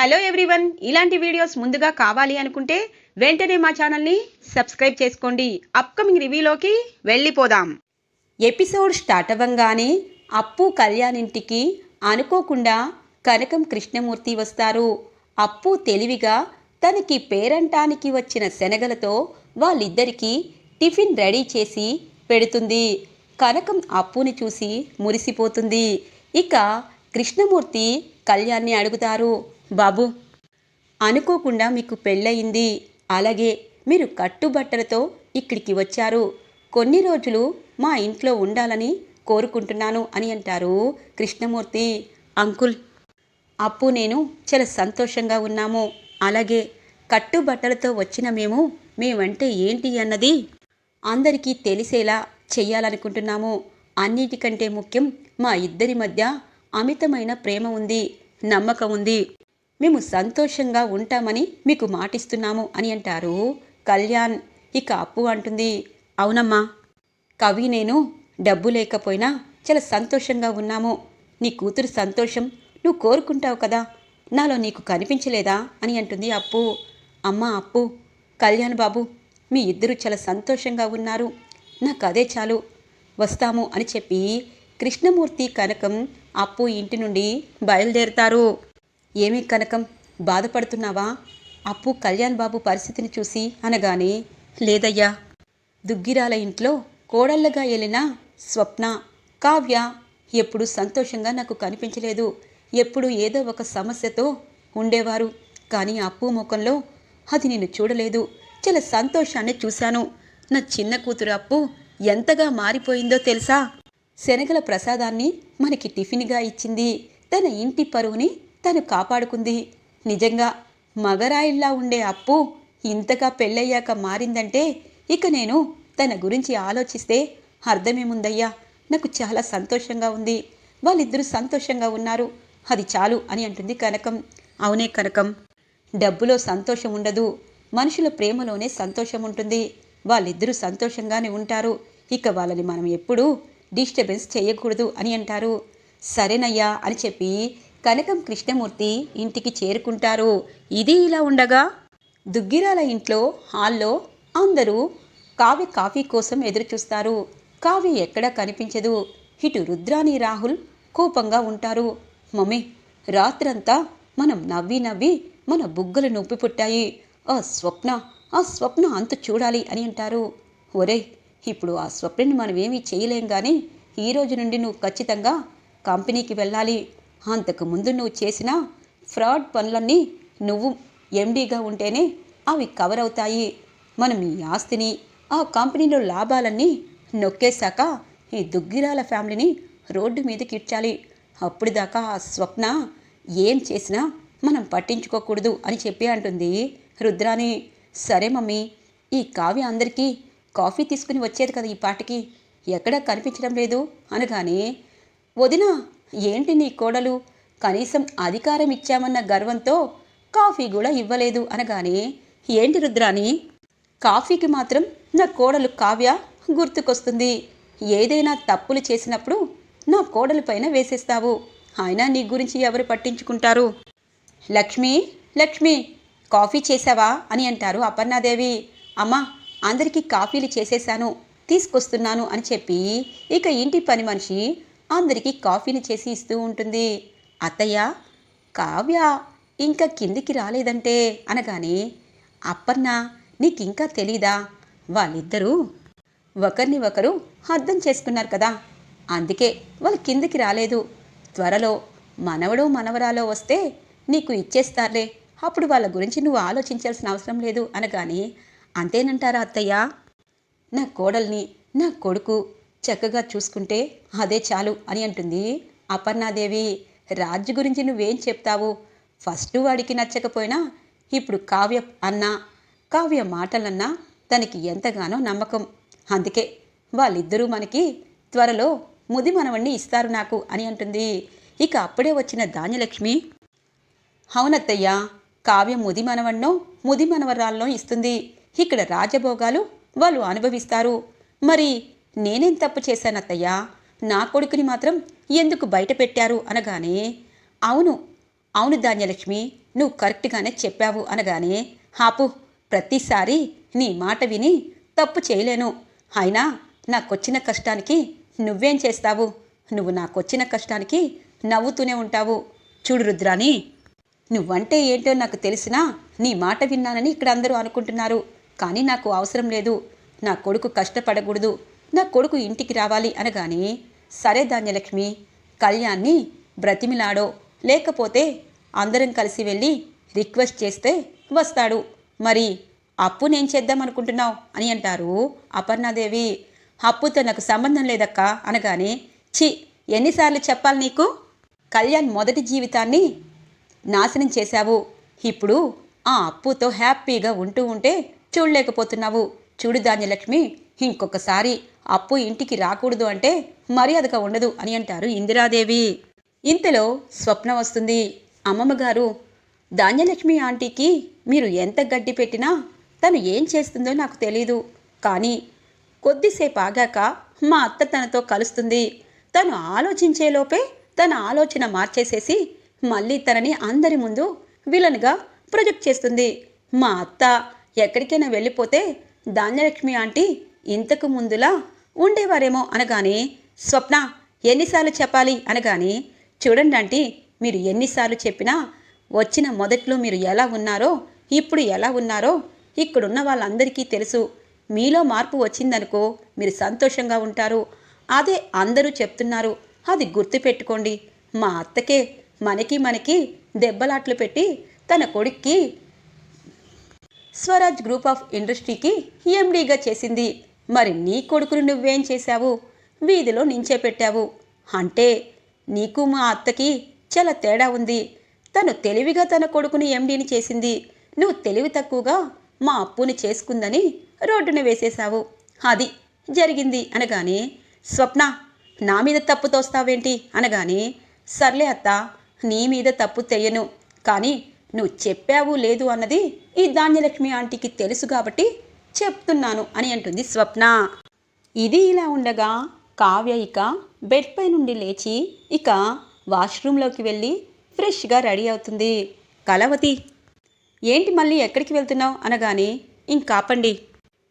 Hello everyone. ఇలాంటి videos ముందుగా కావాలి అనుకుంటే వెంటనే మా ఛానల్ని సబ్స్క్రైబ్ చేసుకోండి. అప్కమింగ్ రివ్యూలోకి వెళ్ళిపోదాం. ఎపిసోడ్ స్టార్ట్ అవ్వంగానే అప్పు కళ్యాణ్ ఇంటికి అనుకోకుండా కనకం కృష్ణమూర్తి వస్తారు. అప్పు తెలివిగా తనకి పేరంటానికి వచ్చిన శనగలతో వాళ్ళిద్దరికీ టిఫిన్ రెడీ చేసి పెడుతుంది. కనకం అప్పుని చూసి మురిసిపోతుంది. ఇక కృష్ణమూర్తి కళ్యాణ్ని అడుగుతారు బాబు అనుకోకుండా మీకు పెళ్ళయింది. అలాగే మీరు కట్టుబట్టలతో ఇక్కడికి వచ్చారు. కొన్ని రోజులు మా ఇంట్లో ఉండాలని కోరుకుంటున్నాను అని అంటారు కృష్ణమూర్తి. అంకుల్ అప్పు నేను చాలా సంతోషంగా ఉన్నాము. అలాగే కట్టుబట్టలతో వచ్చిన మేము మేమంటే ఏంటి అన్నది అందరికీ తెలిసేలా చెయ్యాలనుకుంటున్నాము. అన్నిటికంటే ముఖ్యం మా ఇద్దరి మధ్య అమితమైన ప్రేమ ఉంది నమ్మకం ఉంది. మేము సంతోషంగా ఉంటామని మీకు మాటిస్తున్నాము అని అంటారు. కళ్యాణ్ ఇక అప్పు అంటుంది. అవునమ్మా కవి నేను డబ్బు లేకపోయినా చాలా సంతోషంగా ఉన్నాము. నీ కూతురు సంతోషం నువ్వు కోరుకుంటావు కదా నాలో నీకు కనిపించలేదా అని అంటుంది అప్పు. అమ్మ అప్పు కళ్యాణ్ బాబు మీ ఇద్దరు చాలా సంతోషంగా ఉన్నారు. నాకు అదే చాలు వస్తాము అని చెప్పి కృష్ణమూర్తి కనకం అప్పు ఇంటి నుండి బయలుదేరుతారు. ఏమీ కనకం? బాధపడుతున్నావా? అప్పు కళ్యాణ్ బాబు పరిస్థితిని చూసి అనగానే లేదయ్యా. దుగ్గిరాల ఇంట్లో కోడళ్ళగా వెళ్ళిన స్వప్న కావ్య ఎప్పుడు సంతోషంగా నాకు కనిపించలేదు. ఎప్పుడు ఏదో ఒక సమస్యతో ఉండేవారు. కానీ అప్పు ముఖంలో అది నేను చూడలేదు. చాలా సంతోషాన్ని చూశాను. నా చిన్న కూతురు అప్పు ఎంతగా మారిపోయిందో తెలుసా? శనగల ప్రసాదాన్ని మనకి టిఫిన్గా ఇచ్చింది. తన ఇంటి పరువుని తను కాపాడుకుంది. నిజంగా మగరాయిల్లా ఉండే అప్పు ఇంతగా పెళ్ళయ్యాక మారిందంటే ఇక నేను తన గురించి ఆలోచిస్తే అర్థమేముందయ్యా? నాకు చాలా సంతోషంగా ఉంది. వాళ్ళిద్దరూ సంతోషంగా ఉన్నారు. అది చాలు అని అంటుంది కనకం. అవునే కనకం. డబ్బులో సంతోషం ఉండదు. మనుషుల ప్రేమలోనే సంతోషం ఉంటుంది. వాళ్ళిద్దరూ సంతోషంగానే ఉంటారు. ఇక వాళ్ళని మనం ఎప్పుడూ డిస్టర్బెన్స్ చేయకూడదు అని అంటారు. సరేనయ్యా అని చెప్పి కనకం కృష్ణమూర్తి ఇంటికి చేరుకుంటారు. ఇది ఇలా ఉండగా దుగ్గిరాల ఇంట్లో హాల్లో అందరూ కావ్య కాఫీ కోసం ఎదురుచూస్తారు. కావ్య ఎక్కడా కనిపించదు. ఇటు రుద్రాని రాహుల్ కోపంగా ఉంటారు. మమ్మీ రాత్రంతా మనం నవ్వి నవ్వి మన బుగ్గలు నొప్పి పుట్టాయి. ఆ స్వప్న ఆ స్వప్న అంత చూడాలి అని అంటారు. ఒరే ఇప్పుడు ఆ స్వప్నని మనం ఏమీ చేయలేం కానీ ఈ రోజు నుండి నువ్వు ఖచ్చితంగా కంపెనీకి వెళ్ళాలి. అంతకు ముందు నువ్వు చేసిన ఫ్రాడ్ పనులన్నీ నువ్వు ఎండీగా ఉంటేనే అవి కవర్ అవుతాయి మనం ఈ ఆస్తిని ఆ కంపెనీలో లాభాలన్నీ నొక్కేశాక ఈ దుగ్గిరాల ఫ్యామిలీని రోడ్డు మీదకి ఇడ్చాలి. అప్పుడు దాకా ఆ స్వప్న ఏం చేసినా మనం పట్టించుకోకూడదు అని చెప్పి అంటుంది రుద్రాని సరే మమ్మీ ఈ కావ్య అందరికీ కాఫీ తీసుకుని వచ్చేది కదా ఈ పాటికి. ఎక్కడా కనిపించడం లేదు అనగానే వదిన ఏంటి నీ కోడలు? కనీసం అధికారం ఇచ్చామన్న గర్వంతో కాఫీ కూడా ఇవ్వలేదు అనగానే ఏంటి రుద్రాని కాఫీకి మాత్రం నా కోడలు కావ్య గుర్తుకొస్తుంది. ఏదైనా తప్పులు చేసినప్పుడు నా కోడలు పైన వేసేస్తావు. అయినా నీ గురించి ఎవరు పట్టించుకుంటారు? లక్ష్మి లక్ష్మి కాఫీ చేసావా అని అంటారు అపర్ణాదేవి. అమ్మా అందరికీ కాఫీలు చేసేశాను తీసుకొస్తున్నాను అని చెప్పి ఇక ఇంటి పని మనిషి అందరికీ కాఫీని చేసి ఇస్తూ ఉంటుంది. అత్తయ్య కావ్య ఇంకా కిందికి రాలేదంటే అనగానే అప్పన్న నీకింకా తెలీదా? వాళ్ళిద్దరూ ఒకరిని ఒకరు అర్థం చేసుకున్నారు కదా. అందుకే వాళ్ళు కిందికి రాలేదు. త్వరలో మనవడు మనవరాలో వస్తే నీకు ఇచ్చేస్తారులే. అప్పుడు వాళ్ళ గురించి నువ్వు ఆలోచించాల్సిన అవసరం లేదు అనగానే అంతేనంటారా అత్తయ్య? నా కోడల్ని నా కొడుకు చక్కగా చూసుకుంటే అదే చాలు అని అంటుంది అపర్ణాదేవి. రాజు గురించి నువ్వేం చెప్తావు? ఫస్ట్ వాడికి నచ్చకపోయినా ఇప్పుడు కావ్య అన్నా కావ్య మాటలన్నా తనకి ఎంతగానో నమ్మకం. అందుకే వాళ్ళిద్దరూ మనకి త్వరలో ముది మనవణ్ణి ఇస్తారు నాకు అని అంటుంది. ఇక అప్పుడే వచ్చిన ధాన్యలక్ష్మి అవునత్తయ్య కావ్య ముది మనవన్నో ముది మనవరాల్లో ఇస్తుంది. ఇక్కడ రాజభోగాలు వాళ్ళు అనుభవిస్తారు. మరి నేనేం తప్పు చేశానత్తయ్యా? నా కొడుకుని మాత్రం ఎందుకు బయట పెట్టారు అనగానే అవును అవును ధాన్యలక్ష్మి నువ్వు కరెక్ట్గానే చెప్పావు అనగానే హాపు ప్రతిసారి నీ మాట విని తప్పు చేయలేను. అయినా నాకొచ్చిన కష్టానికి నువ్వేం చేస్తావు? నువ్వు నాకొచ్చిన కష్టానికి నవ్వుతూనే ఉంటావు. చూడు రుద్రాని నువ్వంటే ఏంటో నాకు తెలిసినా నీ మాట విన్నానని ఇక్కడ అందరూ అనుకుంటున్నారు. కానీ నాకు అవసరం లేదు. నా కొడుకు కష్టపడకూడదు. నా కొడుకు ఇంటికి రావాలి అనగానే సరే ధాన్యలక్ష్మి కళ్యాణ్ని బ్రతిమిలాడో లేకపోతే అందరం కలిసి వెళ్ళి రిక్వెస్ట్ చేస్తే వస్తాడు. మరి అప్పు నేను చేద్దాం అనుకుంటున్నావు అని అంటారు అపర్ణాదేవి. అప్పుతో నాకు సంబంధం లేదక్క అనగానే ఛీ ఎన్నిసార్లు చెప్పాలి నీకు? కళ్యాణ్ మొదటి జీవితాన్ని నాశనం చేశావు. ఇప్పుడు ఆ అప్పుతో హ్యాపీగా ఉంటూ ఉంటే చూడలేకపోతున్నావు. చూడు ధాన్యలక్ష్మి ఇంకొకసారి అప్పు ఇంటికి రాకూడదు అంటే మర్యాదగా ఉండదు అని అంటారు ఇందిరాదేవి. ఇంతలో స్వప్న వస్తుంది. అమ్మమ్మగారు ధాన్యలక్ష్మి ఆంటీకి మీరు ఎంత గడ్డి పెట్టినా తను ఏం చేస్తుందో నాకు తెలీదు. కానీ కొద్దిసేపు ఆగాక మా అత్త తనతో కలుస్తుంది. తను ఆలోచించేలోపే తన ఆలోచన మార్చేసేసి మళ్ళీ తనని అందరి ముందు విలన్గా ప్రొజెక్ట్ చేస్తుంది. మా అత్త ఎక్కడికైనా వెళ్ళిపోతే ధాన్యలక్ష్మి ఆంటీ ఇంతకు ముందులా ఉండేవారేమో అనగానే స్వప్న ఎన్నిసార్లు చెప్పాలి అనగానే చూడండి అంటే మీరు ఎన్నిసార్లు చెప్పినా వచ్చిన మొదట్లో మీరు ఎలా ఉన్నారో ఇప్పుడు ఎలా ఉన్నారో ఇక్కడున్న వాళ్ళందరికీ తెలుసు. మీలో మార్పు వచ్చిందనుకో మీరు సంతోషంగా ఉంటారు. అదే అందరూ చెప్తున్నారు. అది గుర్తుపెట్టుకోండి. మా అత్తకే మనకి మనకి దెబ్బలాట్లు పెట్టి తన కొడుక్కి స్వరాజ్ గ్రూప్ ఆఫ్ ఇండస్ట్రీకి ఎండీగా చేసింది. మరి నీ కొడుకును నువ్వేం చేశావు? వీధిలో నించే పెట్టావు. అంటే నీకు మా అత్తకి చాలా తేడా ఉంది. తను తెలివిగా తన కొడుకుని ఎండీని చేసింది. నువ్వు తెలివి తక్కువగా మా అప్పుని చేసుకుందని రోడ్డున వేసేశావు. అది జరిగింది అనగానే స్వప్న నా మీద తప్పు తోస్తావేంటి? అనగానే సర్లే అత్త నీ మీద తప్పు తెయ్యను. కానీ నువ్వు చెప్పావు లేదు అన్నది ఈ ధాన్యలక్ష్మి ఆంటీకి తెలుసు కాబట్టి చెప్తున్నాను అని అంటుంది స్వప్న. ఇది ఇలా ఉండగా కావ్య ఇక బెడ్ పై నుండి లేచి ఇక వాష్రూమ్లోకి వెళ్ళి ఫ్రెష్గా రెడీ అవుతుంది. కలవతి ఏంటి మళ్ళీ ఎక్కడికి వెళ్తున్నావు అనగానే ఇంకాపండి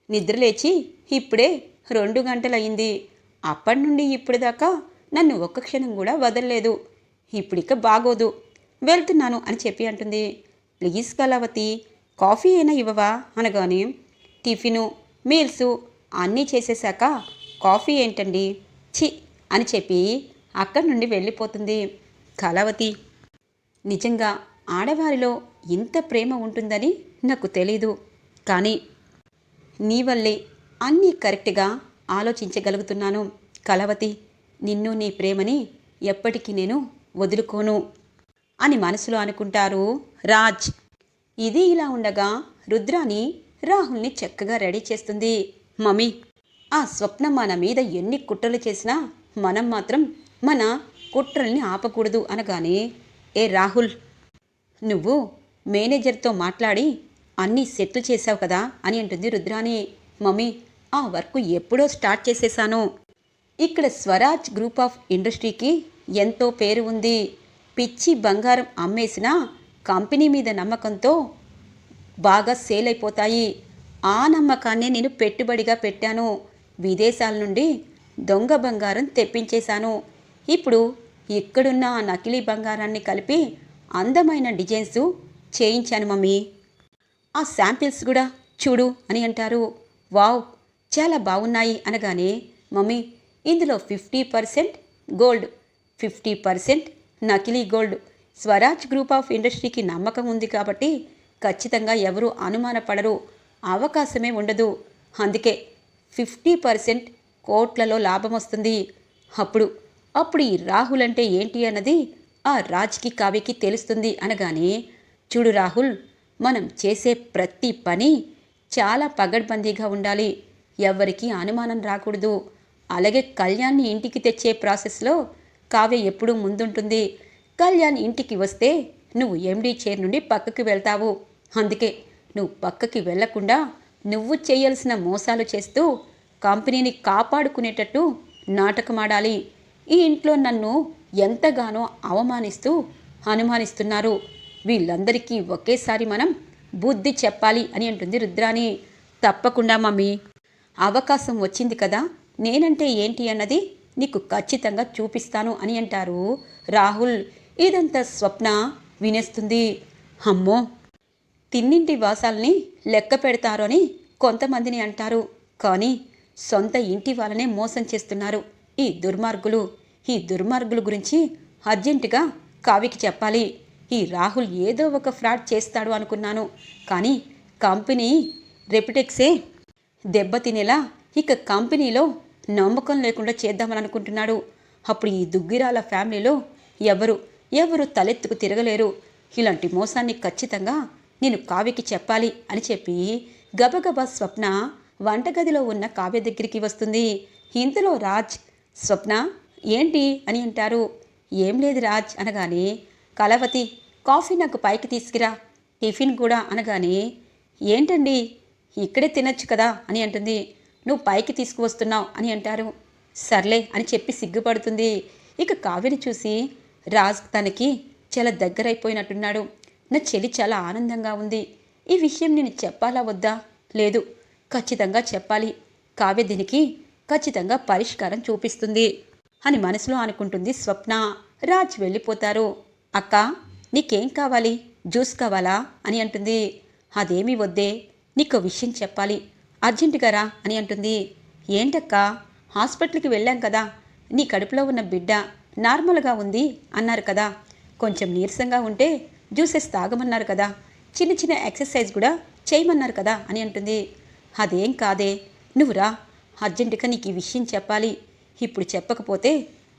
నిద్రలేచి ఇప్పుడే రెండు గంటలయ్యింది. అప్పటి నుండి ఇప్పటిదాకా నన్ను ఒక్క క్షణం కూడా వదలలేదు. ఇప్పుడిక బాగోదు. వెళ్తున్నాను అని చెప్పి అంటుంది. ప్లీజ్ కళావతి కాఫీ అయినా ఇవ్వవా అనగానే టిఫిను మీల్సు అన్నీ చేసేశాక కాఫీ ఏంటండి? ఛీ అని చెప్పి అక్కడి నుండి వెళ్ళిపోతుంది కళావతి. నిజంగా ఆడవారిలో ఇంత ప్రేమ ఉంటుందని నాకు తెలీదు. కానీ నీ వల్లే అన్నీ కరెక్ట్గా ఆలోచించగలుగుతున్నాను కళావతి. నిన్ను నీ ప్రేమని ఎప్పటికీ నేను వదులుకోను అని మనసులో అనుకుంటారు రాజ్. ఇది ఇలా ఉండగా రుద్రాని రాహుల్ని చక్కగా రెడీ చేస్తుంది. మమ్మీ ఆ స్వప్నం మన మీద ఎన్ని కుట్రలు చేసినా మనం మాత్రం మన కుట్రల్ని ఆపకూడదు అనగానే ఏ రాహుల్ నువ్వు మేనేజర్తో మాట్లాడి అన్నీ సెట్లు చేశావు కదా అని అంటుంది రుద్రాని మమ్మీ ఆ వర్క్ ఎప్పుడో స్టార్ట్ చేసేసాను. ఇక్కడ స్వరాజ్ గ్రూప్ ఆఫ్ ఇండస్ట్రీకి ఎంతో పేరు ఉంది. పిచ్చి బంగారం అమ్మేసిన కంపెనీ మీద నమ్మకంతో బాగా సేల్ అయిపోతాయి ఆ నమ్మకాన్ని నేను పెట్టుబడిగా పెట్టాను. విదేశాల నుండి దొంగ బంగారం తెప్పించేశాను. ఇప్పుడు ఇక్కడున్న ఆ నకిలీ బంగారాన్ని కలిపి అందమైన డిజైన్స్ చేయించాను మమ్మీ. ఆ శాంపిల్స్ కూడా చూడు అని అంటారు. వావ్ చాలా బాగున్నాయి అనగానే మమ్మీ ఇందులో fifty percent gold fifty percent నకిలీ గోల్డ్. స్వరాజ్ గ్రూప్ ఆఫ్ ఇండస్ట్రీకి నమ్మకం ఉంది కాబట్టి ఖచ్చితంగా ఎవరు అనుమానపడరు. అవకాశమే ఉండదు. అందుకే ఫిఫ్టీ పర్సెంట్ కోట్లలో లాభం వస్తుంది. అప్పుడు అప్పుడు ఈ రాహుల్ అంటే ఏంటి అన్నది ఆ రాజ్కి కావ్యకి తెలుస్తుంది అనగానే చూడు రాహుల్ మనం చేసే ప్రతి పని చాలా పగడ్బందీగా ఉండాలి. ఎవరికి అనుమానం రాకూడదు. అలాగే కళ్యాణ్ని ఇంటికి తెచ్చే ప్రాసెస్లో కావ్య ఎప్పుడూ ముందుంటుంది. కళ్యాణ్ ఇంటికి వస్తే నువ్వు ఎండీ చైర్ నుండి పక్కకి వెళ్తావు. అందుకే నువ్వు పక్కకి వెళ్ళకుండా నువ్వు చేయాల్సిన మోసాలు చేస్తూ కంపెనీని కాపాడుకునేటట్టు నాటకమాడాలి. ఈ ఇంట్లో నన్ను ఎంతగానో అవమానిస్తూ అనుమానిస్తున్నారు. వీళ్ళందరికీ ఒకేసారి మనం బుద్ధి చెప్పాలి అని అంటుంది రుద్రాని తప్పకుండా మమ్మీ. అవకాశం వచ్చింది కదా నేనంటే ఏంటి అన్నది నీకు ఖచ్చితంగా చూపిస్తాను అని అంటారు రాహుల్. ఇదంతా స్వప్న వినేస్తుంది. అమ్మో! తిన్నింటి వాసాలని లెక్క పెడతారు అని కొంతమందిని అంటారు. కానీ సొంత ఇంటి వాళ్ళనే మోసం చేస్తున్నారు ఈ దుర్మార్గులు. ఈ దుర్మార్గుల గురించి అర్జెంటుగా కావికి చెప్పాలి. ఈ రాహుల్ ఏదో ఒక ఫ్రాడ్ చేస్తాడు అనుకున్నాను. కానీ కంపెనీ రెప్యుటెక్సే దెబ్బతినేలా ఇక కంపెనీలో నమ్మకం లేకుండా చేద్దామని అనుకుంటున్నాడు అప్పుడు ఈ దుగ్గిరాల ఫ్యామిలీలో ఎవరు ఎవరు తలెత్తుకు తిరగలేరు. ఇలాంటి మోసాన్ని ఖచ్చితంగా నేను కావ్యకి చెప్పాలి అని చెప్పి గబగబా స్వప్న వంటగదిలో ఉన్న కావ్య దగ్గరికి వస్తుంది. ఇంతలో రాజ్ స్వప్న ఏంటి? అని అంటారు. ఏం లేదు రాజ్ అనగానే కలవతి కాఫీ నాకు పైకి తీసుకురా టిఫిన్ కూడా అనగానే ఏంటండి? ఇక్కడే తినొచ్చు కదా అని అంటుంది. నువ్వు పైకి తీసుకువస్తున్నావు అని అంటారు. సర్లే అని చెప్పి సిగ్గుపడుతుంది. ఇక కావ్యని చూసి రాజ్ తనకి చాలా దగ్గరైపోయినట్టున్నాడు. నా చెల్లి చాలా ఆనందంగా ఉంది. ఈ విషయం నేను చెప్పాలా వద్దా? లేదు. ఖచ్చితంగా చెప్పాలి. కావ్య దీనికి ఖచ్చితంగా పరిష్కారం చూపిస్తుంది అని మనసులో అనుకుంటుంది స్వప్న. రాజ్ వెళ్ళిపోతారు. అక్క నీకేం కావాలి? జ్యూస్ కావాలా? అని అంటుంది. అదేమీ వద్దే. నీకు విషయం చెప్పాలి. అర్జెంటుగా రా అని అంటుంది. ఏంటక్క? హాస్పిటల్కి వెళ్ళాం కదా. నీ కడుపులో ఉన్న బిడ్డ నార్మల్గా ఉంది అన్నారు కదా. కొంచెం నీరసంగా ఉంటే జ్యూసెస్ తాగమన్నారు కదా. చిన్న చిన్న ఎక్సర్సైజ్ కూడా చేయమన్నారు కదా అని అంటుంది. అదేం కాదే. నువ్వురా అర్జెంటుగా నీకు ఈ విషయం చెప్పాలి. ఇప్పుడు చెప్పకపోతే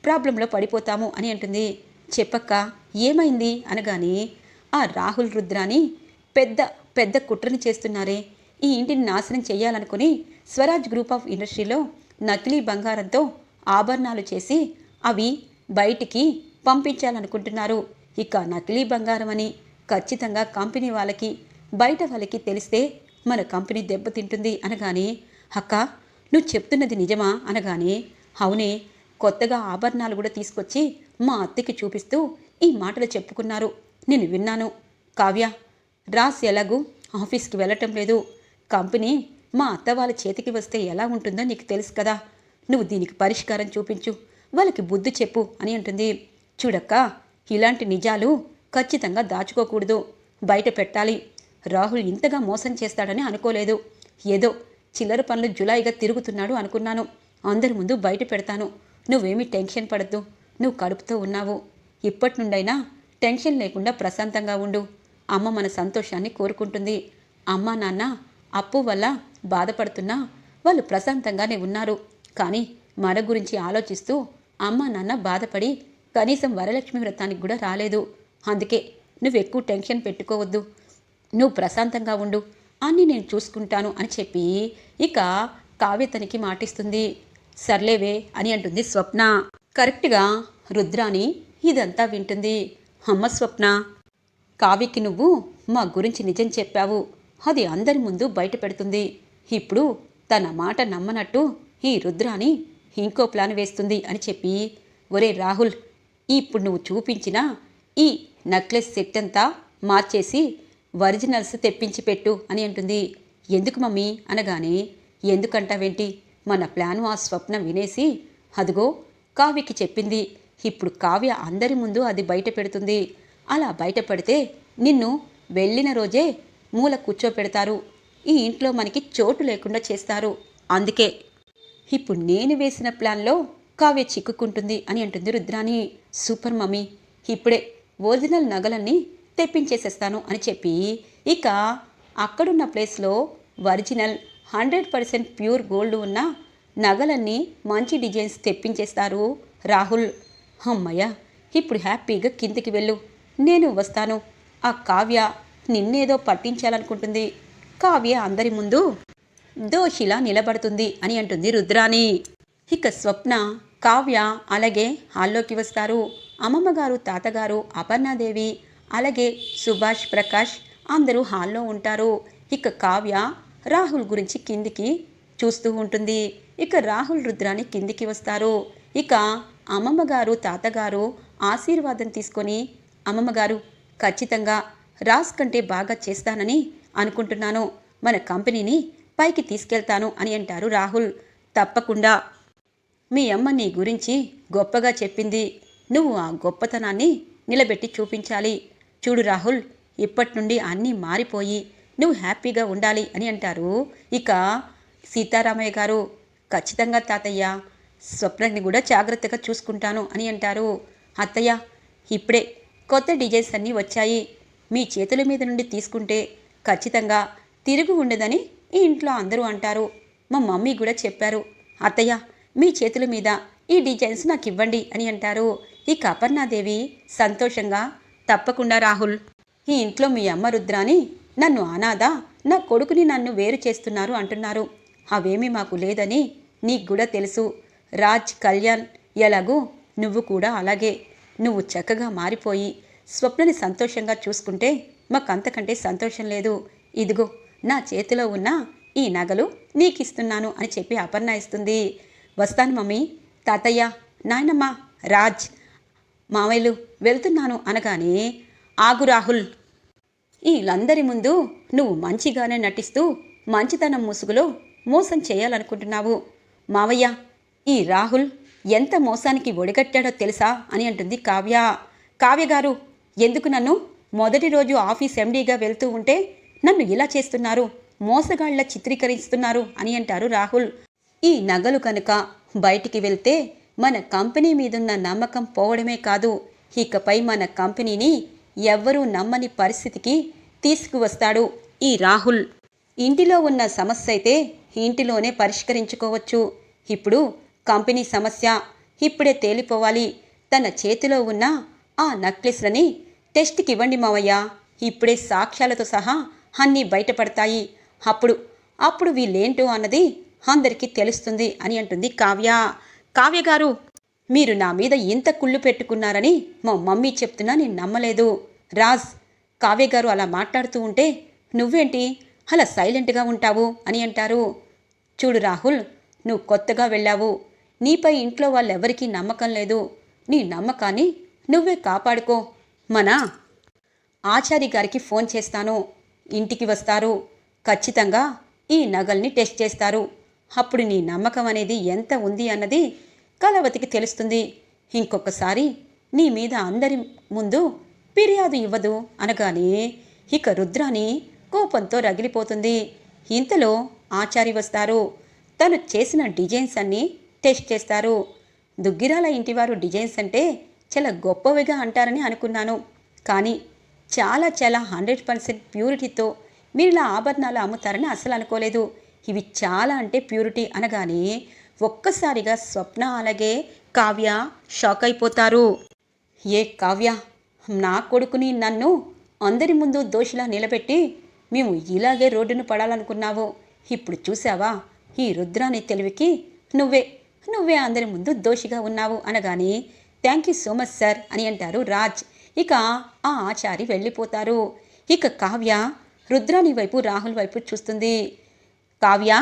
ప్రాబ్లంలో పడిపోతాము అని అంటుంది. చెప్పక్క ఏమైంది? అనగానే ఆ రాహుల్ రుద్రాని పెద్ద పెద్ద కుట్రని చేస్తున్నారే. ఈ ఇంటిని నాశనం చేయాలనుకుని స్వరాజ్ గ్రూప్ ఆఫ్ ఇండస్ట్రీలో నకిలీ బంగారంతో ఆభరణాలు చేసి అవి బయటికి పంపించాలనుకుంటున్నారు. ఇక నకిలీ బంగారం అని ఖచ్చితంగా కంపెనీ వాళ్ళకి బయట వాళ్ళకి తెలిస్తే మన కంపెనీ దెబ్బతింటుంది అనగానే అక్క నువ్వు చెప్తున్నది నిజమా? అనగానే అవునే కొత్తగా ఆభరణాలు కూడా తీసుకొచ్చి మా అత్తకి చూపిస్తూ ఈ మాటలు చెప్పుకున్నారు. నేను విన్నాను. కావ్య రాస్ ఎలాగూ ఆఫీస్కి వెళ్ళటం లేదు. కంపెనీ మా అత్త వాళ్ళ చేతికి వస్తే ఎలా ఉంటుందో నీకు తెలుసు కదా. నువ్వు దీనికి పరిష్కారం చూపించు. వాళ్ళకి బుద్ధి చెప్పు అని అంటుంది. చూడక్క ఇలాంటి నిజాలు ఖచ్చితంగా దాచుకోకూడదు. బయట పెట్టాలి. రాహుల్ ఇంతగా మోసం చేస్తాడని అనుకోలేదు. ఏదో చిల్లర పనులు జులాయిగా తిరుగుతున్నాడు అనుకున్నాను. అందరి ముందు బయట పెడతాను. నువ్వేమీ టెన్షన్ పడద్దు. నువ్వు కడుపుతో ఉన్నావు. ఇప్పటి నుండైనా టెన్షన్ లేకుండా ప్రశాంతంగా ఉండు. అమ్మ మన సంతోషాన్ని కోరుకుంటుంది. అమ్మ నాన్న అప్పు వల్ల బాధపడుతున్నా వాళ్ళు ప్రశాంతంగానే ఉన్నారు. కానీ మన గురించి ఆలోచిస్తూ అమ్మ నాన్న బాధపడి కనీసం వరలక్ష్మి వ్రతానికి కూడా రాలేదు. అందుకే నువ్వు ఎక్కువ టెన్షన్ పెట్టుకోవద్దు. నువ్వు ప్రశాంతంగా ఉండు. అన్నీ నేను చూసుకుంటాను అని చెప్పి ఇక కావ్య తనకి మాటిస్తుంది. సర్లేవే అని అంటుంది స్వప్న. కరెక్ట్గా రుద్రాని ఇదంతా వింటుంది. అమ్మ స్వప్న కావ్యకి నువ్వు మా గురించి నిజం చెప్పావు. అది అందరి ముందు బయట పెడుతుంది. ఇప్పుడు తన మాట నమ్మనట్టు ఈ రుద్రాని ఇంకో ప్లాన్ వేస్తుంది అని చెప్పి ఒరే రాహుల్ ఇప్పుడు నువ్వు చూపించిన ఈ నెక్లెస్ సెట్ అంతా మార్చేసి ఒరిజినల్స్ తెప్పించి పెట్టు అని అంటుంది. ఎందుకు మమ్మీ? అనగానే ఎందుకంటావేంటి? మన ప్లాను ఆ స్వప్నం వినేసి అదిగో కావ్యకి చెప్పింది. ఇప్పుడు కావ్య అందరి ముందు అది బయట పెడుతుంది. అలా బయట పెడితే నిన్ను వెళ్ళిన రోజే మూల కూర్చోపెడతారు. ఈ ఇంట్లో మనకి చోటు లేకుండా చేస్తారు. అందుకే ఇప్పుడు నేను వేసిన ప్లాన్లో కావ్య చిక్కుకుంటుంది అని అంటుంది రుద్రాని సూపర్ మమ్మీ ఇప్పుడే ఒరిజినల్ నగలన్నీ తెప్పించేసేస్తాను అని చెప్పి ఇక అక్కడున్న ప్లేస్లో original hundred percent pure gold ఉన్న నగలన్నీ మంచి డిజైన్స్ తెప్పించేస్తారు రాహుల్. అమ్మయ్య ఇప్పుడు హ్యాపీగా కిందికి వెళ్ళు. నేను వస్తాను. ఆ కావ్య నిన్నేదో పట్టించాలనుకుంటుంది. కావ్య అందరి ముందు దోషిలా నిలబడుతుంది అని అంటుంది రుద్రాని ఇక స్వప్న కావ్య అలాగే హాల్లోకి వస్తారు. అమ్మమ్మగారు తాతగారు అపర్ణాదేవి అలాగే సుభాష్ ప్రకాష్ అందరూ హాల్లో ఉంటారు. ఇక కావ్య రాహుల్ గురించి కిందికి చూస్తూ ఉంటుంది. ఇక రాహుల్ రుద్రాని కిందికి వస్తారు. ఇక అమ్మమ్మగారు తాతగారు ఆశీర్వాదం తీసుకొని అమ్మమ్మగారు ఖచ్చితంగా రాజ్ కంటే బాగా చేస్తానని అనుకుంటున్నాను. మన కంపెనీని పైకి తీసుకెళ్తాను అని అంటారు రాహుల్. తప్పకుండా మీ అమ్మ నీ గురించి గొప్పగా చెప్పింది. నువ్వు ఆ గొప్పతనాన్ని నిలబెట్టి చూపించాలి. చూడు రాహుల్ ఇప్పటి నుండి అన్నీ మారిపోయి నువ్వు హ్యాపీగా ఉండాలి అని అంటారు. ఇక సీతారామయ్య గారు ఖచ్చితంగా తాతయ్య స్వప్నని కూడా జాగ్రత్తగా చూసుకుంటాను అని అంటారు. అత్తయ్య ఇప్పుడే కొత్త డిజైన్స్ అన్నీ వచ్చాయి. మీ చేతుల మీద నుండి తీసుకుంటే ఖచ్చితంగా తిరుగు ఉండదని ఈ ఇంట్లో అందరూ అంటారు. మా మమ్మీ కూడా చెప్పారు. అత్తయ్య మీ చేతుల మీద ఈ డిజైన్స్ నాకు ఇవ్వండి అని అంటారు. ఇక అపర్ణాదేవి సంతోషంగా తప్పకుండా రాహుల్ ఈ ఇంట్లో మీ అమ్మ రుద్రాని నన్ను అనాథ నా కొడుకుని నన్ను వేరు చేస్తున్నారు అంటున్నారు. అవేమీ మాకు లేదని నీకు కూడా తెలుసు. రాజ్ కళ్యాణ్ ఎలాగూ నువ్వు కూడా అలాగే. నువ్వు చక్కగా మారిపోయి స్వప్నని సంతోషంగా చూసుకుంటే మాకంతకంటే సంతోషం లేదు. ఇదిగో నా చేతిలో ఉన్న ఈ నగలు నీకిస్తున్నాను అని చెప్పి అపర్ణ ఇస్తుంది. వస్తాను మమ్మీ. తాతయ్య నాయనమ్మ రాజ్ మావయ్యలు వెళ్తున్నాను అనగానే ఆగు రాహుల్. వీళ్ళందరి ముందు నువ్వు మంచిగానే నటిస్తూ మంచితనం ముసుగులో మోసం చేయాలనుకుంటున్నావు. మావయ్య ఈ రాహుల్ ఎంత మోసానికి ఒడిగట్టాడో తెలుసా అని అంటుంది కావ్య. కావ్య గారు ఎందుకు నన్ను మొదటి రోజు ఆఫీస్ ఎండీగా వెళ్తూ ఉంటే నన్ను ఇలా చేస్తున్నారు? మోసగాళ్ళ చిత్రీకరిస్తున్నారు అని అంటారు రాహుల్. ఈ నగలు కనుక బయటికి వెళ్తే మన కంపెనీ మీదున్న నమ్మకం పోవడమే కాదు. ఇకపై మన కంపెనీని ఎవ్వరూ నమ్మని పరిస్థితికి తీసుకువస్తాడు ఈ రాహుల్. ఇంటిలో ఉన్న సమస్య అయితే ఇంటిలోనే పరిష్కరించుకోవచ్చు. ఇప్పుడు కంపెనీ సమస్య ఇప్పుడే తేలిపోవాలి. తన చేతిలో ఉన్న ఆ నక్లెస్లని టెస్ట్కి ఇవ్వండి మావయ్య. ఇప్పుడే సాక్ష్యాలతో సహా అన్నీ బయటపడతాయి. అప్పుడు అప్పుడు వీళ్ళేంటో అన్నది అందరికీ తెలుస్తుంది అని అంటుంది కావ్య. కావ్య గారు మీరు నా మీద ఇంత కుళ్ళు పెట్టుకున్నారని మా మమ్మీ చెప్తున్నా నేను నమ్మలేదు. రాజ్ కావ్య గారు అలా మాట్లాడుతూ ఉంటే నువ్వేంటి అలా సైలెంట్గా ఉంటావు అని అంటారు. చూడు రాహుల్ నువ్వు కొత్తగా వెళ్ళావు. నీపై ఇంట్లో వాళ్ళెవరికీ నమ్మకం లేదు. నీ నమ్మకాన్ని నువ్వే కాపాడుకో. మన ఆచారి గారికి ఫోన్ చేస్తాను. ఇంటికి వస్తారు. ఖచ్చితంగా ఈ నగల్ని టెస్ట్ చేస్తారు. అప్పుడు నీ నమ్మకం అనేది ఎంత ఉంది అన్నది కలవతికి తెలుస్తుంది. ఇంకొకసారి నీ మీద అందరి ముందు ఫిర్యాదు ఇవ్వదు అనగానే ఇక రుద్రాని కోపంతో రగిలిపోతుంది. ఇంతలో ఆచారి వస్తారు. తను చేసిన డిజైన్స్ అన్నీ టెస్ట్ చేస్తారు. దుగ్గిరాల ఇంటివారు డిజైన్స్ అంటే చాలా గొప్పవిగా అంటారని అనుకున్నాను. కానీ చాలా చాలా హండ్రెడ్ పర్సెంట్ ప్యూరిటీతో మీరు ఇలా ఆభరణాలు అమ్ముతారని అసలు అనుకోలేదు. ఇవి చాలా అంటే ప్యూరిటీ అనగానే ఒక్కసారిగా స్వప్న అలాగే కావ్య షాక్ అయిపోతారు. ఏ కావ్య నా కొడుకుని నన్ను అందరి ముందు దోషిలా నిలబెట్టి మేము ఇలాగే రోడ్డును పడాలనుకున్నావు ఇప్పుడు చూసావా ఈ రుద్రాని తెలివికి నువ్వే నువ్వే అందరి ముందు దోషిగా ఉన్నావు అనగానే thank you so much sir అని అంటారు రాజ్. ఇక ఆ ఆచారి వెళ్ళిపోతారు. ఇక కావ్య రుద్రాని వైపు రాహుల్ వైపు చూస్తుంది. కావ్య?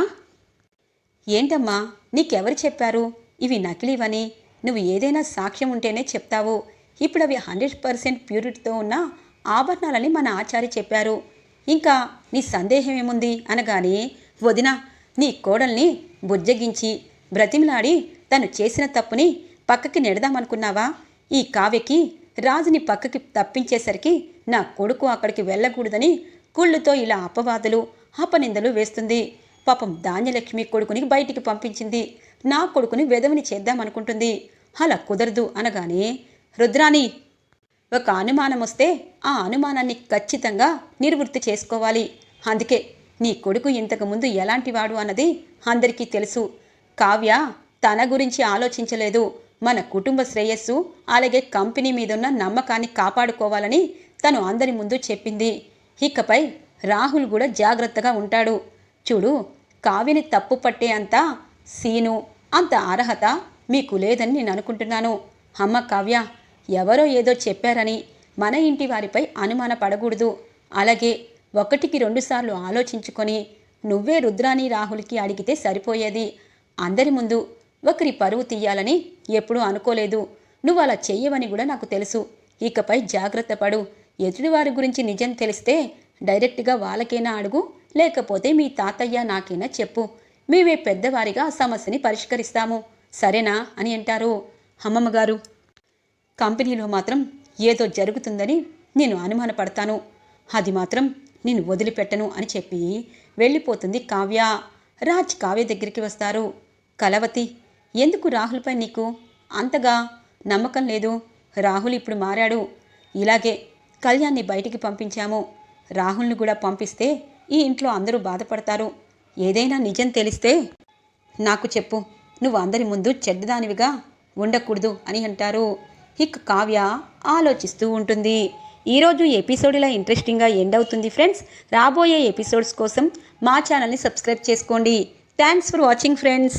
ఏంటమ్మా నీకెవరు చెప్పారు? ఇవి నకిలీవని. నువ్వు ఏదైనా సాక్ష్యం ఉంటేనే చెప్తావు. ఇప్పుడు అవి హండ్రెడ్ పర్సెంట్ ప్యూరిటీతో ఉన్న ఆభరణాలని మన ఆచారి చెప్పారు. ఇంకా నీ సందేహం ఏముంది? అనగానే వదిన నీ కోడల్ని బుజ్జగించి బ్రతిమిలాడి తను చేసిన తప్పుని పక్కకి నెడదామనుకున్నావా? ఈ కావ్యకి రాజుని పక్కకి తప్పించేసరికి నా కొడుకు అక్కడికి వెళ్ళకూడదని కుళ్ళుతో ఇలా అపవాదులు అపనిందలు వేస్తుంది. పాపం ధాన్యలక్ష్మి కొడుకుని బయటికి పంపించింది. నా కొడుకుని వెదవిని చేద్దామనుకుంటుంది. అలా కుదరదు అనగానే రుద్రాని ఒక అనుమానం వస్తే ఆ అనుమానాన్ని ఖచ్చితంగా నిర్వృత్తి చేసుకోవాలి. అందుకే నీ కొడుకు ఇంతకుముందు ఎలాంటివాడు అన్నది అందరికీ తెలుసు. కావ్య తన గురించి ఆలోచించలేదు. మన కుటుంబ శ్రేయస్సు అలాగే కంపెనీ మీదున్న నమ్మకాన్ని కాపాడుకోవాలని తను అందరి ముందు చెప్పింది. ఇకపై రాహుల్ కూడా జాగ్రత్తగా ఉంటాడు. చూడు కావ్యని తప్పు పట్టే అంత సీను అంత అర్హత మీకు లేదని నేను అనుకుంటున్నాను. అమ్మ కావ్య ఎవరో ఏదో చెప్పారని మన ఇంటి వారిపై అనుమాన పడకూడదు. అలాగే ఒకటికి రెండుసార్లు ఆలోచించుకొని నువ్వే రుద్రాని రాహుల్కి అడిగితే సరిపోయేది. అందరి ముందు ఒకరి పరువు తీయాలని ఎప్పుడూ అనుకోలేదు. నువ్వు అలా చెయ్యవని కూడా నాకు తెలుసు. ఇకపై జాగ్రత్త పడు. ఎదుటివారి గురించి నిజం తెలిస్తే డైరెక్ట్గా వాళ్ళకైనా అడుగు? లేకపోతే మీ తాతయ్య నాకైనా చెప్పు. మేమే పెద్దవారిగా ఆ సమస్యని పరిష్కరిస్తాము. సరేనా? అని అంటారు అమ్మమ్మగారు కంపెనీలో మాత్రం ఏదో జరుగుతుందని నేను అనుమానపడతాను. అది మాత్రం నేను వదిలిపెట్టను అని చెప్పి వెళ్ళిపోతుంది కావ్య. రాజ్ కావ్య దగ్గరికి వస్తారు. కలవతి ఎందుకు రాహుల్పై నీకు అంతగా నమ్మకం లేదు? రాహుల్ ఇప్పుడు మారాడు. ఇలాగే కళ్యాణ్ని బయటికి పంపించాము. రాహుల్ని కూడా పంపిస్తే ఈ ఇంట్లో అందరూ బాధపడతారు. ఏదైనా నిజం తెలిస్తే నాకు చెప్పు. నువ్వు అందరి ముందు చెడ్డదానివిగా ఉండకూడదు అని అంటారు. ఇక కావ్య ఆలోచిస్తూ ఉంటుంది. ఈరోజు ఎపిసోడ్ ఇలా ఇంట్రెస్టింగ్గా ఎండ్ అవుతుంది ఫ్రెండ్స్. రాబోయే ఎపిసోడ్స్ కోసం మా ఛానల్ని సబ్స్క్రైబ్ చేసుకోండి. Thanks for watching friends.